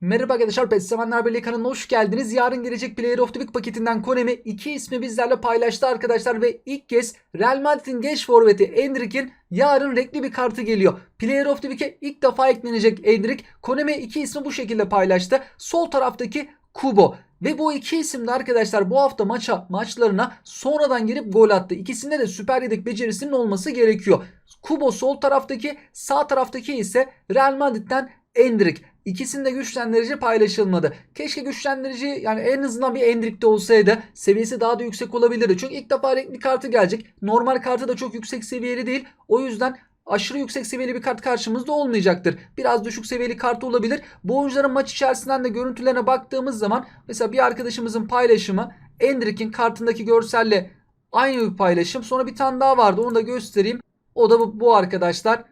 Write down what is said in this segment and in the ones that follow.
Merhaba arkadaşlar PES Sevenler Birliği kanalına hoş geldiniz. Yarın gelecek Player of the Week paketinden Konemi iki ismi bizlerle paylaştı arkadaşlar ve ilk kez Real Madrid'in genç forveti Endrick'in yarın renkli bir kartı geliyor. Player of the Week'e ilk defa eklenecek Endrick. Konemi iki ismi bu şekilde paylaştı. Sol taraftaki Kubo. Ve bu iki isim de arkadaşlar bu hafta maça maçlarına sonradan girip gol attı. İkisinde de süper yedek becerisinin olması gerekiyor. Kubo sol taraftaki sağ taraftaki ise Real Madrid'den Endrick. İkisinde güçlendirici paylaşılmadı. Keşke güçlendirici yani en azından bir Endrick'te olsaydı seviyesi daha da yüksek olabilirdi. Çünkü ilk defa renkli kartı gelecek. Normal kartı da çok yüksek seviyeli değil. O yüzden aşırı yüksek seviyeli bir kart karşımızda olmayacaktır. Biraz düşük seviyeli kart olabilir. Bu oyuncuların maç içerisinden de görüntülerine baktığımız zaman mesela bir arkadaşımızın paylaşımı Endrick'in kartındaki görselle aynı bir paylaşım. Sonra bir tane daha vardı onu da göstereyim. O da bu, bu arkadaşlar.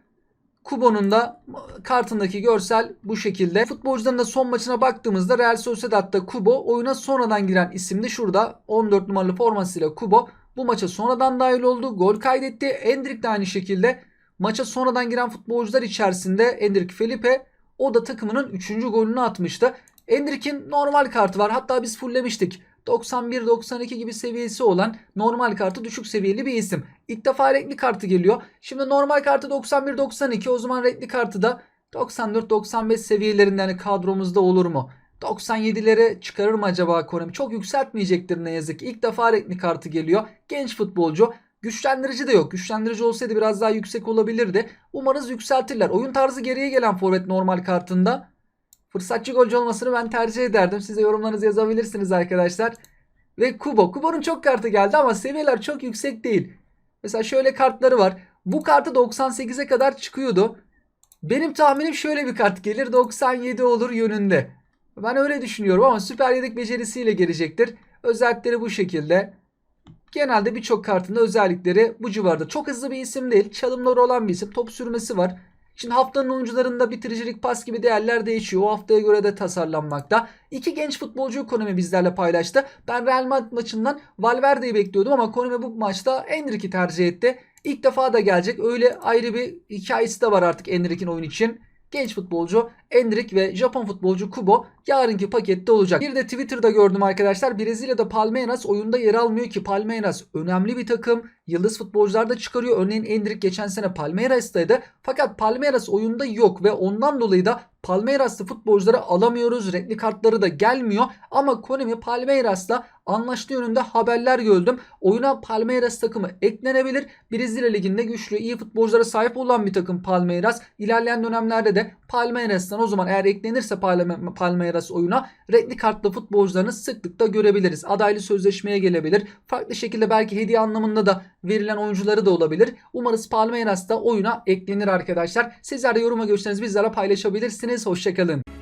Kubo'nun da kartındaki görsel bu şekilde. Futbolcuların da son maçına baktığımızda Real Sociedad'da Kubo oyuna sonradan giren isimdi. Şurada 14 numaralı formasıyla Kubo bu maça sonradan dahil oldu. Gol kaydetti. Endrick de aynı şekilde maça sonradan giren futbolcular içerisinde Endrick Felipe o da takımının 3. golünü atmıştı. Endrick'in normal kartı var. Hatta biz fulllemiştik. 91-92 gibi seviyesi olan normal kartı düşük seviyeli bir isim. İlk defa renkli kartı geliyor. Şimdi normal kartı 91-92 o zaman renkli kartı da 94-95 seviyelerinden yani kadromuzda olur mu? 97'lere çıkarır mı acaba Konami? Çok yükseltmeyecektir ne yazık ki. İlk defa renkli kartı geliyor. Genç futbolcu. Güçlendirici de yok. Güçlendirici olsaydı biraz daha yüksek olabilirdi. Umarız yükseltirler. Oyun tarzı geriye gelen forvet normal kartında. Fırsatçı golcü olmasını ben tercih ederdim. Size yorumlarınızı yazabilirsiniz arkadaşlar. Ve Kubo. Kubo'nun çok kartı geldi ama seviyeler çok yüksek değil. Mesela şöyle kartları var. Bu kartı 98'e kadar çıkıyordu. Benim tahminim şöyle bir kart gelir 97 olur yönünde. Ben öyle düşünüyorum ama süper yedek becerisiyle gelecektir. Özellikleri bu şekilde. Genelde birçok kartında özellikleri bu civarda. Çok hızlı bir isim değil. Çalımları olan bir isim. Top sürmesi var. Şimdi haftanın oyuncularında bitiricilik pas gibi değerler değişiyor. O haftaya göre de tasarlanmakta. İki genç futbolcu Konami bizlerle paylaştı. Ben Real Madrid maçından Valverde'yi bekliyordum ama Konami bu maçta Enrique'i tercih etti. İlk defa da gelecek. Öyle ayrı bir hikayesi de var artık Enrique'in oyun için. Genç futbolcu Endrick ve Japon futbolcu Kubo yarınki pakette olacak. Bir de Twitter'da gördüm arkadaşlar. Brezilya'da Palmeiras oyunda yer almıyor ki Palmeiras önemli bir takım. Yıldız futbolcular da çıkarıyor. Örneğin Endrick geçen sene Palmeiras'taydı. Fakat Palmeiras oyunda yok ve ondan dolayı da Palmeiras'ta futbolcuları alamıyoruz. Renkli kartları da gelmiyor. Ama Konami Palmeiras'la anlaştığı yönünde haberler gördüm. Oyuna Palmeiras takımı eklenebilir. Brezilya liginde güçlü, iyi futbolculara sahip olan bir takım Palmeiras. İlerleyen dönemlerde de Palmeiras'tan o zaman eğer eklenirse Palme- Palmeiras oyuna renkli kartlı futbolcularını sıklıkla görebiliriz. Adaylı sözleşmeye gelebilir. Farklı şekilde belki hediye anlamında da verilen oyuncuları da olabilir. Umarız Palmeiras da oyuna eklenir arkadaşlar. Sizler de yoruma görüşlerinizi bizlerle paylaşabilirsiniz. Hoşçakalın.